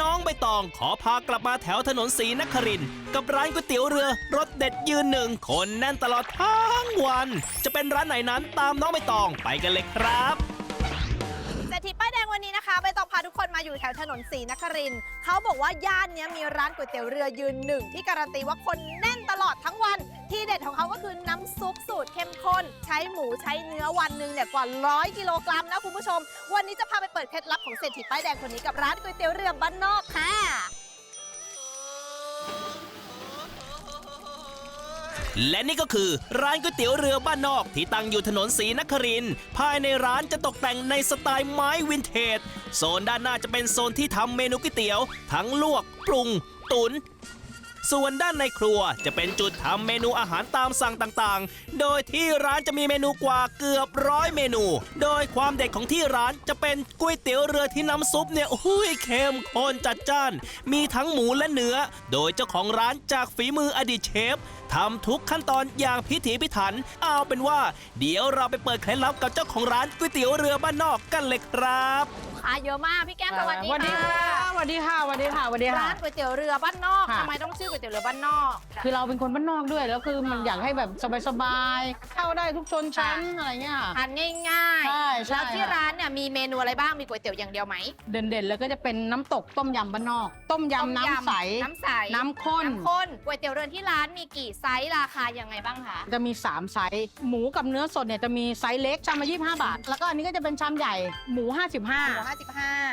น้องใบตองขอพากลับมาแถวถนนศรีนครินกับร้านก๋วยเตี๋ยวเรือรสเด็ดยืนหนึ่งคนแน่นตลอดทั้งวัน จะเป็นร้านไหนนั้นตามน้องใบตองไปกันเลยครับ นะคะใบตองพาทุกคนมาอยู่แถวถนนศรีนครินทร์เขาบอกว่าย่านนี้มีร้านก๋วยเตี๋ยวเรือยืนหนึ่งที่การันตีว่าคนแน่นตลอดทั้งวัน ที่เด็ดของเขาก็คือน้ำซุปสูตรเข้มข้น ใช้หมูใช้เนื้อวันหนึ่งเนี่ยกว่าร้อยกิโลกรัมนะคุณผู้ชม วันนี้จะพาไปเปิดเคล็ดลับของเศรษฐีป้ายแดงคนนี้กับร้านก๋วยเตี๋ยวเรือบ้านนอกค่ะ และนี่ก็คือร้านก๋วยเตี๋ยวเรือบ้านนอกที่ตั้งอยู่ถนนศรีนครินภายในร้านจะตกแต่งในสไตล์ไม้วินเทจโซนด้านหน้าจะเป็นโซนที่ทำเมนูก๋วยเตี๋ยว ทั้งลวกปรุง ตุ๋น ส่วนด้านในครัวจะเป็นจุดทำเมนูอาหารตามสั่งต่างๆ โดยที่ร้านจะมีเมนูกว่าเกือบร้อยเมนู โดยความเด็ดของที่ร้านจะเป็นก๋วยเตี๋ยวเรือที่น้ำซุปเนี่ยอุ้ยเข้มข้นจัดจ้าน มีทั้งหมูและเนื้อ โดยเจ้าของร้านจากฝีมืออดีตเชฟทำทุกขั้นตอนอย่างพิถีพิถัน เอาเป็นว่า เดี๋ยวเราไปเปิดเคล็ดลับกับเจ้าของร้านก๋วยเตี๋ยวเรือบ้านนอกกันเลยครับ ค้าเยอะมากพี่แก้มสวัสดีสวัสดีค่ะสวัสดีค่ะสวัสดีค่ะสวัสดีค่ะ ร้านก๋วยเตี๋ยวเรือบ้านนอกค่ะ ทำไมต้องชื่อก๋วยเตี๋ยวเรือบ้านนอก คือเราเป็นคนบ้านนอกด้วย แล้วคือมันอยากให้แบบสบายๆ เข้าได้ทุกชนชั้นอะไรเงี้ยค่ะ ทานง่ายใช่ๆ ใช่ แล้วที่ค่ะร้านเนี่ยมีเมนูอะไรบ้าง มีก๋วยเตี๋ยวอย่างเดียวไหมเด่นๆเลยก็จะเป็นน้ำตกต้มยำบ้านนอก ต้มยำน้ำใส น้ำใสน้ำข้น น้ำข้นก๋วยเตี๋ยวเรือนที่ร้านมีกี่ไซส์ราคายังไงบ้างคะ จะมี 3 ไซส์ หมูกับเนื้อสดเนี่ยจะมีไซส์เล็กชามละ25 บาท แล้วก็อันนี้ก็จะเป็นชามใหญ่ หมูหมู55 55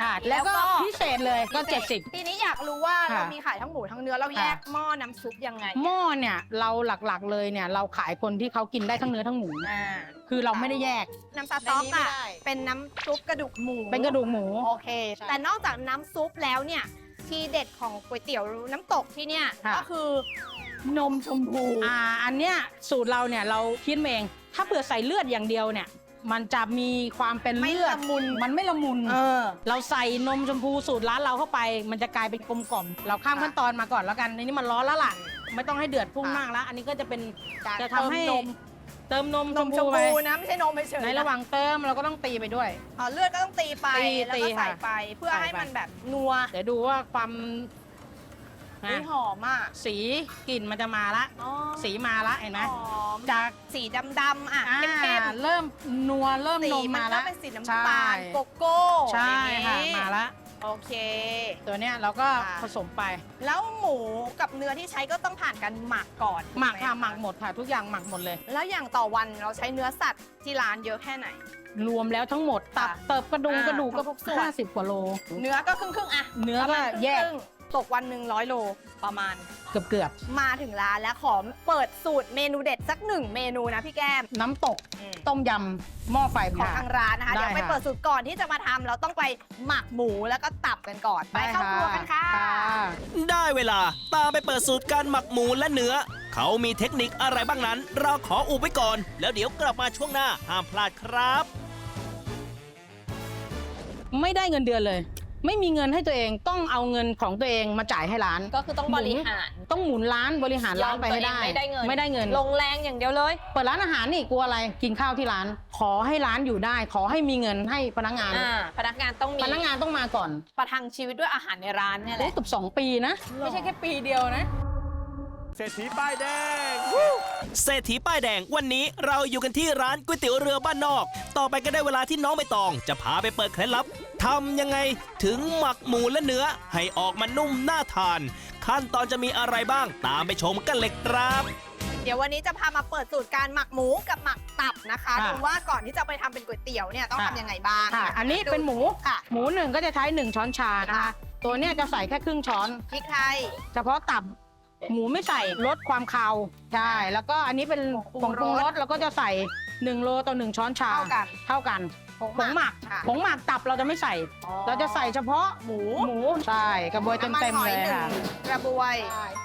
ค่ะแล้วก็พิเศษเลยก็ 70 ทีนี้อยากรู้ว่าค่ะเรามีขายทั้งหมูทั้งเนื้อเราแยกค่ะ หม้อน้ำซุปยังไงหม้อเนี่ยเราหลักๆเลยเนี่ยเราขายคนที่เขากินได้ทั้งเนื้อทั้งหมูอ่าคือเราไม่ได้แยกน้ำซาต๊อกในนี้ไม่อะได้ เป็นน้ำซุปกระดูกหมูเป็นกระดูกหมู โอเค ใช่ แต่นอกจากน้ำซุปแล้วเนี่ย ที่เด็ดของก๋วยเตี๋ยวน้ำตกที่เนี่ยค่ะ ก็คือนมชมพู อ่าอันเนี้ยสูตรเราเนี่ยเราคิดมาเอง ถ้าเผื่อใส่เลือดอย่างเดียวเนี่ย มันจะมีความเป็นไม่เลือดละมุนมันไม่ละมุนเออเราใส่นมชมพูสูตรร้านเราเข้าไป มันจะกลายเป็นกลมกล่อม เราข้ามค่ะขั้นตอนมาก่อนแล้วกันอันนี้มันร้อนแล้วล่ะ ไม่ต้องให้เดือดพุ่งค่ะ มากแล้ว อันนี้ก็จะเป็นการจะทำให้เติมนมเติมนมนมชมไปพูนะ ไม่ใช่นมเฉยๆในระหว่างเติมเราก็ต้องตีไปด้วย อ๋อเลือดก็ต้องตีไปตีแล้วตีก็ใส่ค่ะไป เพื่อใส่ให้ไป มันแบบนัว เดี๋ยวดูว่าความอุ๊ย นะ หอมอะสีกลิ่นมันจะมาละ อ๋อสีมาละเห็นไหมหอมจากสีดำๆอะอ่าเข้มเริ่มนัวเริ่มๆสีนมมันมาก็ละเป็นสีน้ำใช่ตาลโกโก้ใช่อย่างค่ะนี้มาละ โอเค ตัวเนี้ยเราก็ค่ะ ผสมไป แล้วหมูกับเนื้อที่ใช้ก็ต้องผ่านการหมักก่อนหมักถูค่ะไหมักหมดค่ะทุกอย่างหมักหมดเลย แล้วอย่างต่อวันเราใช้เนื้อสัตว์ที่ร้านเยอะแค่ไหน รวมแล้วทั้งหมดตับค่ะเติบกระดูกอ่ากระดูกก็ทุกส่วน ห้าสิบกว่าโล เนื้อก็ครึ่งครึ่งๆอะเนื้อประมาณก็แยกครึ่งๆ ตกวันหนึ่งร้อยโลประมาณ เกือบเกือบมาถึงร้านแล้วขอเปิดสูตรเมนูเด็ดสักหนึ่งเมนูนะพี่แก้ม ๆน้ำตกต้มยำหม้อไฟของค่ะ ทางร้านนะคะ ได้เดี๋ยวไปค่ะ เปิดสูตรก่อนที่จะมาทำเราต้องไปหมักหมูแล้วก็ตับกันก่อน ไปเข้าครัวกันค่ะ ได้เวลาตามไปเปิดสูตรการหมักหมูและเนื้อ เขามีเทคนิคอะไรบ้างนั้น เราขออุบไว้ก่อน แล้วเดี๋ยวกลับมาช่วงหน้าห้ามพลาดครับ ไม่ได้เงินเดือนเลย ไม่มีเงินให้ตัวเองต้องเอาเงินของตัวเองมาจ่ายให้ร้าน ก็คือต้องบริหารต้องหมุนร้านบริหารร้านไปให้ได้ยอมตัวเองไม่ได้เงินไม่ได้เงิน ลงแรงอย่างเดียวเลย เปิดร้านอาหารนี่กลัวอะไรกินข้าวที่ร้าน ขอให้ร้านอยู่ได้ ขอให้มีเงินให้พนักงาน อ่าพนักงานต้องมีพนักงานต้องมาก่อนประทังชีวิตด้วยอาหารในร้านเนี่ยแหโอ้ละเกือบสองปีนะ ไม่ใช่แค่ปีเดียวนะ เศรษฐีป้ายแดง เศรษฐีป้ายแดงวันนี้เราอยู่กันที่ร้านก๋วยเตี๋ยวเรือบ้านนอก ต่อไปก็ได้เวลาที่น้องใบตอง จะพาไปเปิดเคล็ดลับทำยังไงถึงหมักหมูและเนื้อให้ออกมานุ่มน่าทาน ขั้นตอนจะมีอะไรบ้างตามไปชมกันเลยครับ เดี๋ยววันนี้จะพามาเปิดสูตรการหมักหมูกับหมักตับนะคะค่ะดูว่าก่อนที่จะไปทำเป็นก๋วยเตี๋ยวเนี่ยต้องค่ะ ทำยังไงบ้างค่ะอันนี้เป็นหมูค่ะ หมูหนึ่งก็จะใช้หนึ่งช้อนชานะคะ ค่ะ ตัวเนี้ยจะใส่แค่ครึ่งช้อน พริกไทยเฉพาะตับ หมูไม่ใส่ลดความคาวใช่แล้วก็อันนี้เป็นผผงงปปรุรุงงรรสสแล้วก็จะใส่1โลต่อ1ช้อนชาเท่ากันเท่ากันผงหมักค่ะผงหมักตับเราจะไม่ใส่อ๋อเราจะใส่เฉพาะหมูหมูใช่กระบวยน้ำมันเต็มหๆอยเลยหนึ่งค่ะกระบวย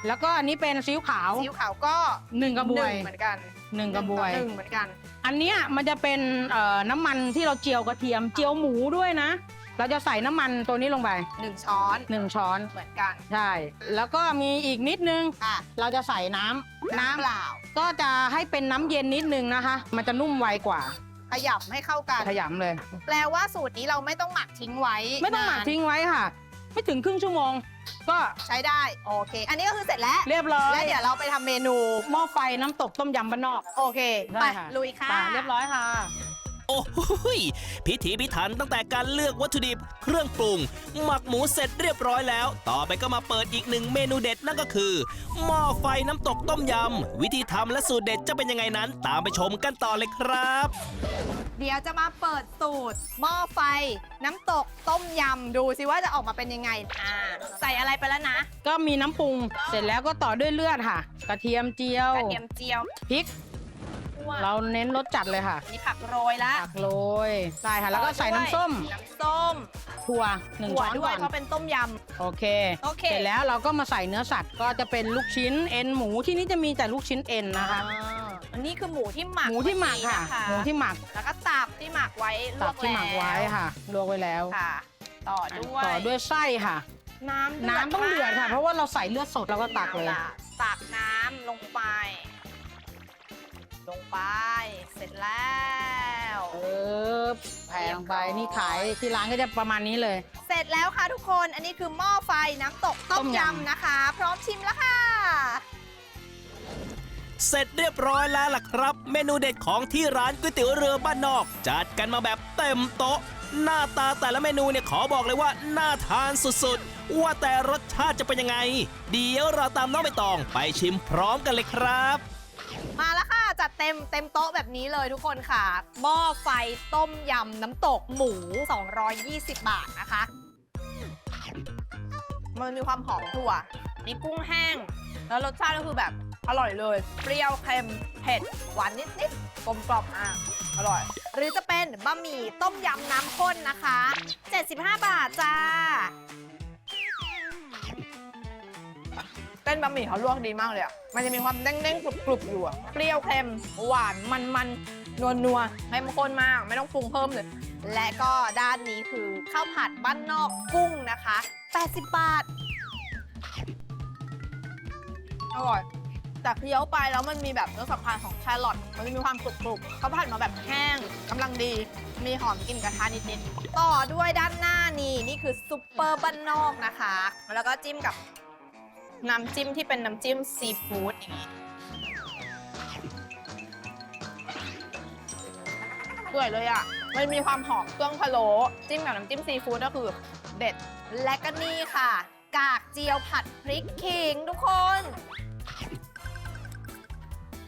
แล้วก็อันนี้เป็นซีอิ๊วขาวซีอิ๊วขาวก็หนึ่งกระบวยหนึ่งเหมือนกันหนึ่งกระบวยหนึ่งต่อหนึ่งเหมือนกัน อันเนี้ยมันจะเป็นเอ่อน้ำมันที่เราเจียวกระเทียมเจียวหมูด้วยนะ เราจะใส่น้ำมันตัวนี้ลงไปหนึ่งช้อนหนึ่งช้อนเหมือนกันใช่ แล้วก็มีอีกนิดนึง ค่ะเราจะใส่น้ำน้ำเปล่าก็จะให้เป็นน้ำเย็นนิดนึงนะคะ มันจะนุ่มไวกว่าขยำให้เข้ากัน ขยำเลย แปลว่าสูตรนี้เราไม่ต้องหมักทิ้งไว้ไม่ต้องหมักนานทิ้งไว้ค่ะ ไม่ถึงครึ่งชั่วโมง ก็ใช้ได้ โอเค อันนี้ก็คือเสร็จแล้ว เรียบร้อยแล้วเดี๋ยวเราไปทำเมนู หม้อไฟน้ำตกต้มยำบ้านนอกโอเคได้ไปค่ะลุยค่ะ ไปเรียบร้อยค่ะ โอ้โหยพิถีพิถันตั้งแต่การเลือกวัตถุดิบเครื่องปรุง หมักหมูเสร็จเรียบร้อยแล้ว ต่อไปก็มาเปิดอีกหนึ่งเมนูเด็ดนั่นก็คือ หม้อไฟน้ำตกต้มยำ วิธีทำและสูตรเด็ดจะเป็นยังไงนั้น ตามไปชมกันต่อเลยครับ เดี๋ยวจะมาเปิดสูตร หม้อไฟ น้ำตกต้มยำดูสิว่าจะออกมาเป็นยังไงอ่าใส่อะไรไปแล้วนะ ก็มีน้ำปรุง เสร็จแล้วก็ต่อด้วยเลือดค่ะ กระเทียมเจียวกระเทียมเจียวพริก เราเน้นรสจัดเลยค่ะมีผักโรยละผักโรยใช่ค่ะ แล้วก็ใส่น้ำส้มน้ำส้มถั่วหนึ่งถั่วช้อนด้วก่ยอนเพราะเป็นต้มย โอเคโอเคเสร็จแล้วเราก็มาใส่เนื้อสัตว์ก็จะเป็นลูกชิ้นเอ็นหมูที่นี่จะมีแต่ลูกชิ้นเอ็นำนะคะ อ่าอันนี้คือหมูที่หมักหมูที่หมักค่ะไว้หมูที่หมักแล้วก็ตับที่หมักไว้ลตัวบกที่หมักไว้ค่ะลวกไว้แล้วค่ะ ต่อด้วย ต่อด้วยไส้ค่ะ น้ำน้ำต้องเดือดค่ะ เพราะว่าเราใส่เลือดสดแล้วก็ตักเลย อาะตักน้ำลงไป ลงไป เสร็จแล้วเออแผ่ลงไปนี่ขายที่ร้านก็จะประมาณนี้เลย เสร็จแล้วค่ะทุกคนอันนี้คือหม้อไฟน้ำตกต้ต้มมยำยำนะคะ พร้อมชิมแล้วค่ะ เสร็จเรียบร้อยแล้วล่ะครับ เมนูเด็ดของที่ร้านก๋วยเตี๋ยวเรือบ้านนอก จัดกันมาแบบเต็มโต๊ะ หน้าตาแต่ละเมนูเนี่ยขอบอกเลยว่าน่าทานสุดๆ ว่าแต่รสชาติจะเป็นยังไง เดี๋ยวเราตามน้องใบตองไปชิมพร้อมกันเลยครับ เต็มเต็มโต๊ะแบบนี้เลยทุกคนค่ะ หม้อไฟต้มยำน้ำตกหมู 220 บาทนะคะ มันมีความหอมถั่ว มีกุ้งแห้ง แล้วรสชาติก็คือแบบอร่อยเลย เปรี้ยวเค็มเผ็ด หวานนิดๆกลมกล่อมอะอร่อย หรือจะเป็นบะหมี่ต้มยำน้ำข้นนะคะ 75 บาทจ้า เส้นบะหมี่เขาลวกดีมากเลยอะ มันจะมีความเด้งๆกรุบๆอยู่อะ เปรี้ยวเค็มหวานมันๆนัวๆไม่มันข้นมาก ไม่ต้องปรุงเพิ่มเลย และก็ด้านนี้คือข้าวผัดบ้านนอกกุ้งนะคะ 80 บาท อร่อยแต่เคี้ยวไปแล้วมันมีแบบรสสัมผัสของแครอทมันจะมีความกรุบๆเขาผัดมาแบบแห้งกำลังดี มีหอมกลิ่นกระทะนิดๆ ต่อด้วยด้านหน้านี่ นี่คือซุปเปอร์บ้านนอกนะคะ แล้วก็จิ้มกับ น้ำจิ้มที่เป็นน้ำจิ้มซีฟู้ดอย่างนี้สวยเลยอะ มันมีความหอมเครื่องพะโล้จิ้มกับน้ำจิ้มซีฟู้ดก็คือเด็ด และก็นี่ค่ะ กากเจียวผัดพริกขิงทุกคน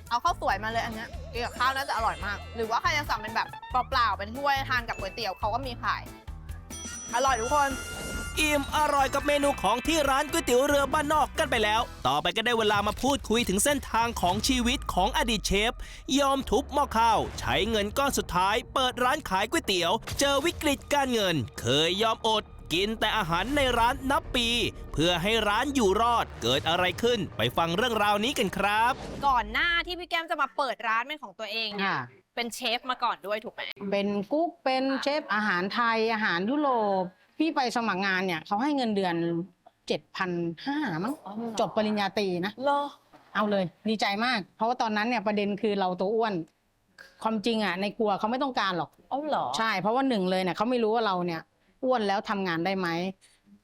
เอาข้าวสวยมาเลยอันเนี้ยกินกับข้าวน่าจะอร่อยมาก หรือว่าใครจะสั่งเป็นแบบเปล่าๆเป็นถ้วยทานกับก๋วยเตี๋ยวเขาก็มีขาย อร่อยทุกคน อิ่มอร่อยกับเมนูของที่ร้านก๋วยเตี๋ยวเรือบ้านนอกกันไปแล้ว ต่อไปก็ได้เวลามาพูดคุยถึงเส้นทางของชีวิตของอดีตเชฟ ยอมทุบหม้อข้าว ใช้เงินก้อนสุดท้าย เปิดร้านขายก๋วยเตี๋ยว เจอวิกฤตการเงิน เคยยอมอดกินแต่อาหารในร้านนับปี เพื่อให้ร้านอยู่รอดเกิดอะไรขึ้นไปฟังเรื่องราวนี้กันครับ ก่อนหน้าที่พี่แก้มจะมาเปิดร้านเป็นของตัวเองเนี่ยค่ะเป็นเชฟมาก่อนด้วยถูกไหมเป็นกุ๊กเป็นเชฟอาหารไทยอาหารยุโรป พี่ไปสมัครงานเนี่ยเขาให้เงินเดือน7,500มั้งจบปริญญาตรีนะเหรอเอาเลย ดีใจมาก เพราะว่าตอนนั้นเนี่ยประเด็นคือเราตัวอ้วน ความจริงอะในครัวเขาไม่ต้องการหรอกอ๋อเหรอใช่เพราะว่าหนึ่งเลยเนี่ยเขาไม่รู้ว่าเราเนี่ย อ้วนแล้วทำงานได้ไหม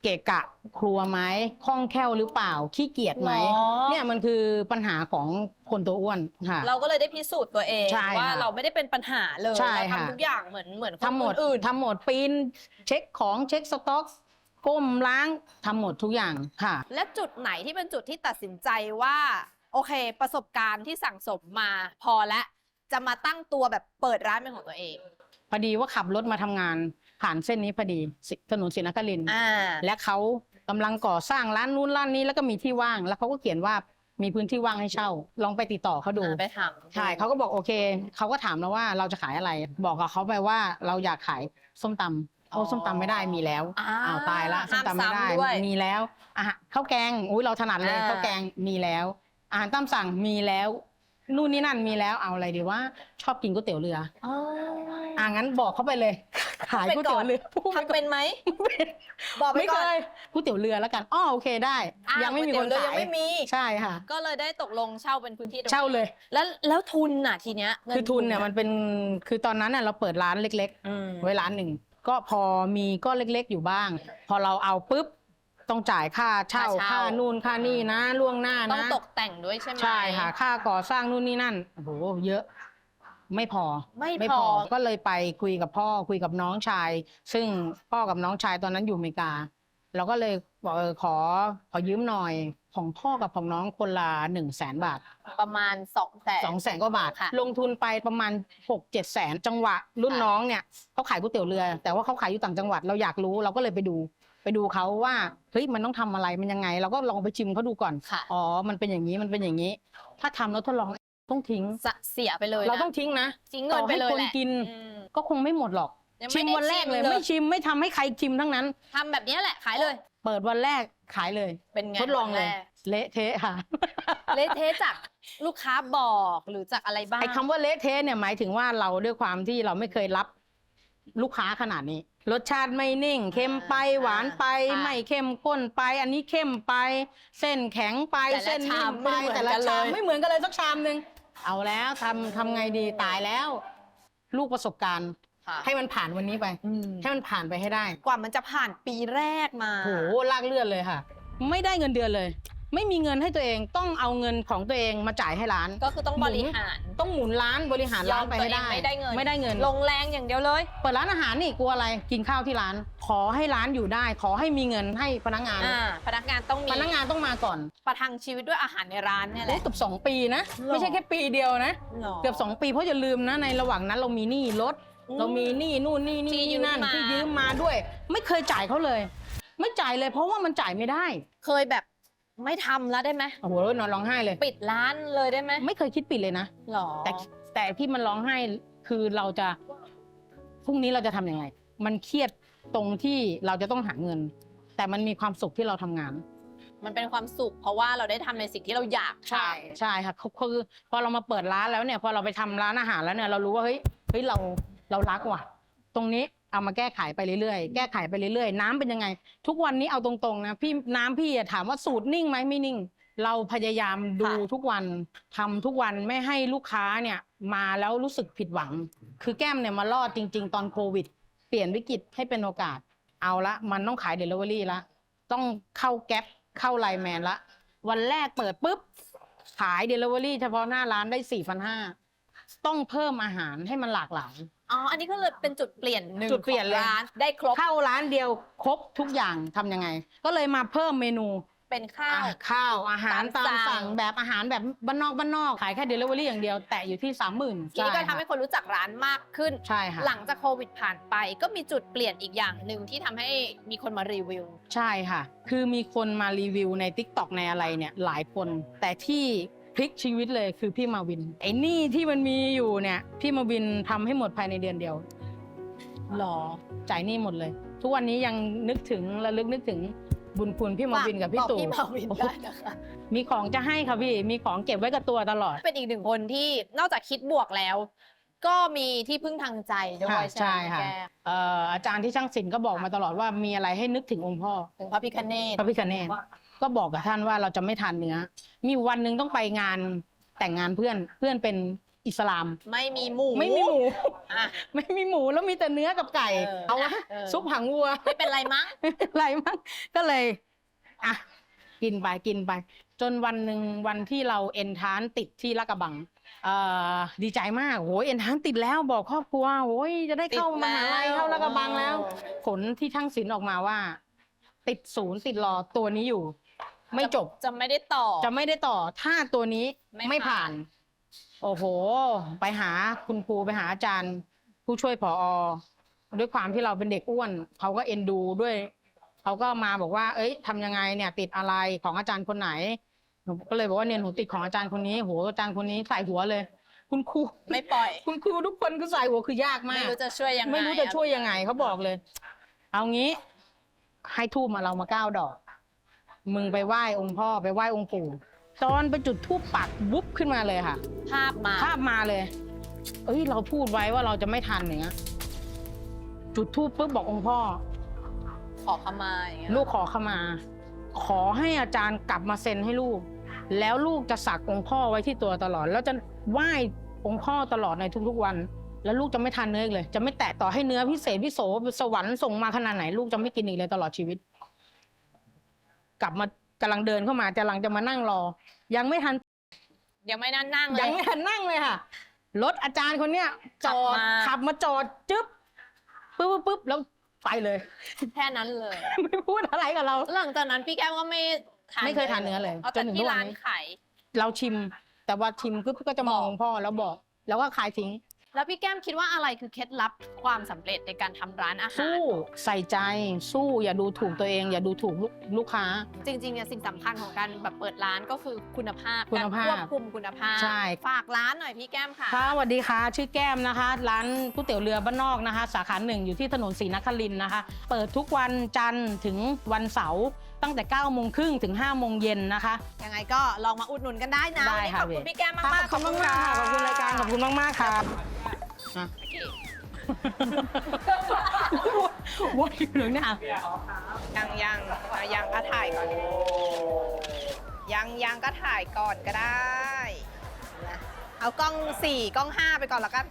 เกะกะครัวไหมคล่องแคล่วหรือเปล่าขี้เกียจไหมหรอ เนี่ยมันคือปัญหาของคนตัวอ้วนค่ะ เราก็เลยได้พิสูจน์ตัวเอง ใช่ว่าค่ะเราไม่ได้เป็นปัญหาเลยใช่เราค่ะ ทำทุกอย่างเหมือนเหมือนคนทำหมดอื่น ทำหมดปีนเช็คของเช็คสต็อกก้มล้างทำหมดทุกอย่างค่ะ และจุดไหนที่เป็นจุดที่ตัดสินใจว่า โอเค ประสบการณ์ที่สั่งสมมาพอและจะมาตั้งตัวแบบเปิดร้านเป็นของตัวเอง พอดีว่าขับรถมาทำงาน ผ่านเส้นนี้พอดีสิถนนศรีนครินทร์อ่าและเขากำลังก่อสร้างร้านนู้นร้านนี้แล้วก็มีที่ว่าง แล้วเขาก็เขียนว่ามีพื้นที่ว่างให้เช่า ลองไปติดต่อเขาดูไปถามใช่เขาก็บอกโอเค เขาก็ถามเราว่าเราจะขายอะไร บอกกับเขาไปว่าเราอยากขายส้มตำเพราะส้มตำไม่ได้มีแล้วอ้าอ้าวตายละส้มตำไม่ได้ห้าซ้ำด้วย มีแล้วอาหารข้าวแกงอุ้ยเราถนัดเลยอ่า ข้าวแกงมีแล้ว อาหารตามสั่งมีแล้วนู่นนี่นั่นมีแล้วเอาอะไรดีว่า ชอบกินก๋วยเตี๋ยวเรือ อ๋อ อ่างั้นบอกเขาไปเลย ขายก๋วยเตี๋ยวเรือพูดไปทำเป็นไหมก่อนบอกไปไม่ก่เคอนยก๋วยเตี๋ยวเรือแล้วกันอ้อโอเคได้ อ้าวยังไม่มีคนก๋วยเตี๋ยวเรือขายยังไม่มี ใช่ค่ะ ก็เลยได้ตกลงเช่าเป็นพื้นที่ตรงนี้เช่าเลย แล้วแล้วทุนน่ะทีเนี้ยงิคือทุนเนี่ยมันเป็นคือตอนนั้นน่ะเราเปิดร้านเล็กอืม ๆ ไว้ร้านหนึ่งก็พอมีก็เล็กๆอยู่บ้าง พอเราเอาปุ๊บต้องจ่ายค่าเช่าค่าเช่า ค่านู่นค่านี่นะล่วงหน้าต้องนะตกแต่งด้วยใช่ไหม ใช่ค่ะ ค่าก่อสร้างนู่นนี่นั่น โอ้โห เยอะ ไม่พอไม่พอ ก็เลยไปคุยกับพ่อคุยกับน้องชาย ซึ่งพ่อกับน้องชายตอนนั้นอยู่อเมริกา เราก็เลยบอกเออขอขอยืมหน่อยของพ่อกับของน้องคนละหนึ่งแสนบาท ประมาณสองแสนสองแสนกว่าบาทค่ะลงทุนไปประมาณหกเจ็ดแสนจังหวะ รุ่นค่ะน้องเนี่ยเขาขายก๋วยเตี๋ยวเรือ แต่ว่าเขาขายอยู่ต่างจังหวัดเราอยากรู้เราก็เลยไปดูไปดูเขาว่าเฮ้ยมันต้องทำอะไรมันยังไง เราก็ลองไปชิมเขาดูก่อนค่ะอ๋อมันเป็นอย่างนี้มันเป็นอย่างนี้ ถ้าทำแล้วทดลอง ต้องทิ้ง สะเสียไปเลยนะเราต้องทิ้งนะทิ้งเงินไปเลยต่อให้คนแหละกิน อืมก็คงไม่หมดหรอก ยังชิไม่มได้วันแรกเลยชิมเลยไม่ชิมไม่ทำให้ใครชิมทั้งนั้น ทำแบบนี้แหละขายเลย เปิดวันแรกขายเลย เป็นไงทดลองเลยวันแรกเละเทะค่ะเละเทะจากลูกค้าบอกหรือจากอะไรบ้าง ไอ้คำว่าเละเทะเนี่ยหมายถึงว่าเราด้วยความที่เราไม่เคยรับลูกค้าขนาดนี้ รสชาติไม่นิ่ง เค็มไปหวานไป ค่ะไม่เข้มข้นไป อันนี้เข้มไป เส้นแข็งไปแต่ละเส้นนิ่ชามมไปไม่เหมือนแต่ละกันเลยชามไม่เหมือนกันเลยสักชามหนึ่ง เอาแล้วทำทำไงดีตายแล้ว ลูกประสบการณ์ ค่ะให้มันผ่านวันนี้ไป อืมให้มันผ่านไปให้ได้กว่ามันจะผ่านปีแรกมา โหลากเลือดเลยค่ะ ไม่ได้เงินเดือนเลย ไม่มีเงินให้ตัวเองต้องเอาเงินของตัวเองมาจ่ายให้ร้าน ก็คือต้องบริหารต้องหมุนร้านบริหารร้านไปให้ได้ยอมตัวเองไม่ได้เงินไม่ได้เงิน ลงแรงอย่างเดียวเลย เปิดร้านอาหารนี่กลัวอะไรกินข้าวที่ร้าน ขอให้ร้านอยู่ได้ ขอให้มีเงินให้พนักงานอ่าพนักงานต้องมีพนักงานต้องมาก่อนประทังชีวิตด้วยอาหารในร้านเนี่ยแหโอ้ละเกือบสองปีนะหรอไม่ใช่แค่ปีเดียวนะหรเกือบสองปีเพราะอย่าลืมนะในระหว่างนั้นเรามีหนี้รถอืมเรามีหนี้นู่นนี่นี่ที่ยืนี่มนั่นมาที่ยืมมาด้วย ไม่เคยจ่ายเขาเลย ไม่จ่ายเลยเพราะว่ามันจ่ายไม่ได้ เคยแบบ ไม่ทำแล้วได้ไหมโอ้โหนอนร้องไห้เลย ปิดร้านเลยได้ไหมไม่เคยคิดปิดเลยนะ หรอแต่แต่ที่มันร้องไห้คือเราจะพรุ่งนี้เราจะทำยังไง มันเครียดตรงที่เราจะต้องหาเงิน แต่มันมีความสุขที่เราทำงาน มันเป็นความสุข เพราะว่าเราได้ทำในสิ่งที่เราอยากทใช่ค่ะคือคือพอเรามาเปิดร้านแล้วเนี่ย พอเราไปทำร้านอาหารแล้วเนี่ยเรารู้ว่าเฮ้ยเฮ้ยเราเรารักว่ะ ตรงนี้ เอามาแก้ไขไปเรื่อยๆ แก้ไขไปเรื่อยๆ น้ำเป็นยังไง ทุกวันนี้เอาตรงๆนะพี่น้ำพี่อะถามว่าสูตรนิ่งไหมไม่นิ่ง เราพยายามดูทุกวันทำทุกวันไม่ให้ลูกค้าเนี่ยมาแล้วรู้สึกผิดหวัง คือแก้มเนี่ยมารอดจริง ๆ ตอนโควิด เปลี่ยนวิกฤตให้เป็นโอกาส เอาละมันต้องขายเดลิเวอรี่ละ ต้องเข้าแก๊ปเข้าไลน์แมนละ วันแรกเปิดปุ๊บ ขายเดลิเวอรี่เฉพาะหน้าร้านได้4 5 0 0ต้องเพิ่มอาหารให้มันหลากหลายำ อ๋อ อันนี้ก็เลยเป็นจุดเปลี่ยนหนึ่งจุดเปลี่ยน ของเลยร้านได้ครบเข้าร้านเดียวครบทุกอย่างทำยังไง ก็เลยมาเพิ่มเมนูเป็นข้าว อะข้าวอาหารตาตามมสั่สั่งงแบบอาหารแบบบ้านนอกบ้านนอกขายแค่เดลิเวอรี่อย่างเดียวแตะอยู่ที่สามหมื่นทีนี้ก็ทำให้คนรู้จักร้านมากขึ้น ใช่ค่ะหลังจากโควิดผ่านไป ก็มีจุดเปลี่ยนอีกอย่างหนึ่งที่ทำให้มีคนมารีวิว ใช่ค่ะ คือมีคนมารีวิวใน t ิ k t o k ในอะไรเนี่ยหลายคน แต่ที่ พลิกชีวิตเลยคือพี่มาวิน ไอ้หนี่ที่มันมีอยู่เนี่ย พี่มาวินทำให้หมดภายในเดือนเดียวหรอจ่ายหนี้หมดเลย ทุกวันนี้ยังนึกถึงระลึกนึกถึงบุญคุณพี่มาวินกับพี่บอกตู่ พี่มาวินได้นะคะ มีของจะให้ค่ะพี่ มีของเก็บไว้กับตัวตลอด เป็นอีกหนึ่งคนที่นอกจากคิดบวกแล้ว ก็มีที่พึ่งทางใจด้วยค่ะใช่ไหมใช่ค่ะแก้มเอ่ออาจารย์ที่ช่างศิลป์ก็บอกมาตลอดว่ามีอะไรให้นึกถึงองค์พ่อถึงพระพิคเนตพระพิฆเนศ ก็บอกกับท่านว่าเราจะไม่ทานเนื้อ มีวันหนึ่งต้องไปงานแต่งงานเพื่อนเพื่อนเป็นอิสลาม ไม่มีหมู ไม่มีหมู อะ ไม่มีหมูแล้วมีแต่เนื้อกับไก่เออเอาวะเออ ซุปหางวัว ไม่เป็นไรมั้งไม่เป็นไรมั้งก็เลยอะกินไปกินไป จนวันหนึ่งวันที่เราเอนทานติดที่ลาดกระบังเอ่อดีใจมากโอ้ยเอนทานติดแล้วบอกครอบครัวโอ้ยจะได้เข้ามหาลัยเข้าลาดกระบังแล้ว ผลที่ช่างศิลป์ออกมาว่า ติดศูนย์ติดรอตัวนี้อยู่ ไม่จบ จะไม่ได้ต่อ จะไม่ได้ต่อ ถ้าตัวนี้ไม่ไม่ผ่าผ่าน น โอ้โห ไปหาคุณครูไปหาอาจารย์ ผู้ช่วยผอด้วยความที่เราเป็นเด็กอ้วนเขาก็เอ็นดูด้วยเขาก็มาบอกว่า เอ้ยทำยังไงเนี่ย ติดอะไรของอาจารย์คนไหนหนูก็เลยบอกว่าเนี่ยหนูติดของอาจารย์คนนี้โหอาจารย์คนนี้ใส่หัวเลย คุณครูไม่ปล่อย คุณครูทุกคนก็ใส่หัวคือยากมาไม่ก รู้จะช่วยยังไงไม่รู้จะช่วยยังไงเขาบอกเลย เอางี้ ให้ทูบมาเรามาเก้าดอก มึงไปไหว้องค์พ่อไปไหว้องค์ปู่ตอนไปจุดทูบปักวุบขึ้นมาเลยค่ะ ภาพมา ภาพมาเลย เอ้ยเราพูดไว้ว่าเราจะไม่ทานเนื้อจุดทูบปุ๊บบอกองค์พ่อ ขอขมาอย่างเงี้ยลูกขอขมา ขอให้อาจารย์กลับมาเซ็นให้ลูก แล้วลูกจะสักองค์พ่อไว้ที่ตัวตลอด แล้วจะไหว้องค์พ่อตลอดในทุกๆวัน แล้วลูกจะไม่ทานเนื้ออีกเลย จะไม่แตะต่อให้เนื้อพิเศษพิโสสวรรค์ส่งมาขนาดไหน ลูกจะไม่กินอีกเลยตลอดชีวิต กลับมากำลังเดินเข้ามากำลังจะมานั่งรอ ยังไม่ทันยังไม่นั่งนั่งเลยังย ไม่ทันนั่งเลยค่ะรถอาจารย์คนเนี้ยจอดขับมา ขับมาจอดจึ๊บปุ๊บปุ๊บปุ๊บแล้วไปเลย แค่นั้นเลย ไม่พูดอะไรกับเรา หลังจากนั้นพี่แก้มก็ไม่ทานไม่เคยทานเนื้อเลยเอาจแต่นถึงทุที่กวันร้านนี้ ขาย เราชิม แต่ว่าชิมปุ๊บก็จะมองบอกพ่อแล้วบอก แล้วก็ขายทิ้ง แล้วพี่แก้มคิดว่าอะไรคือเคล็ดลับความสำเร็จในการทำร้านอาหาร สู้ใส่ใจ สู้อย่าดูถูกตัวเอง อย่าดูถูกลูกลูกค้า จริงๆเนี่ยสิ่งสำคัญของการแบบเปิดร้านก็คือคุณภาพ คุการณภาพควบคุมคุณภาพ ใช่ ฝากร้านหน่อยพี่แก้มค่ะ ค่ะสวัสดีค่ะชื่อแก้มนะคะ ร้านก๋วยเตี๋ยวเรือบ้านนอกนะคะ สาขาหนึ่งอยู่ที่ถนนศรีนครินทร์นะคะ เปิดทุกวันจันทร์ถึงวันเสาร์ตั้งแต่9โมงครึ่งถึง5โมงเย็นนะคะ ยังไงก็ลองมาอุดหนุนกันได้นะได้วันนี้ค่ะขอบคุณพี่พี่แก้มมากๆขอบคุณมากๆค่ะขอบคุณรายการขอบคุณมากๆค่ะ อะวนอยู่เลยเนี่ยยังยังอะยังก็ถ่ายก่อน ยังยังก็ถ่ายก่อนก็ได้นะเอากล้องสี่กล้องห้าไปก่อนแล้วกัน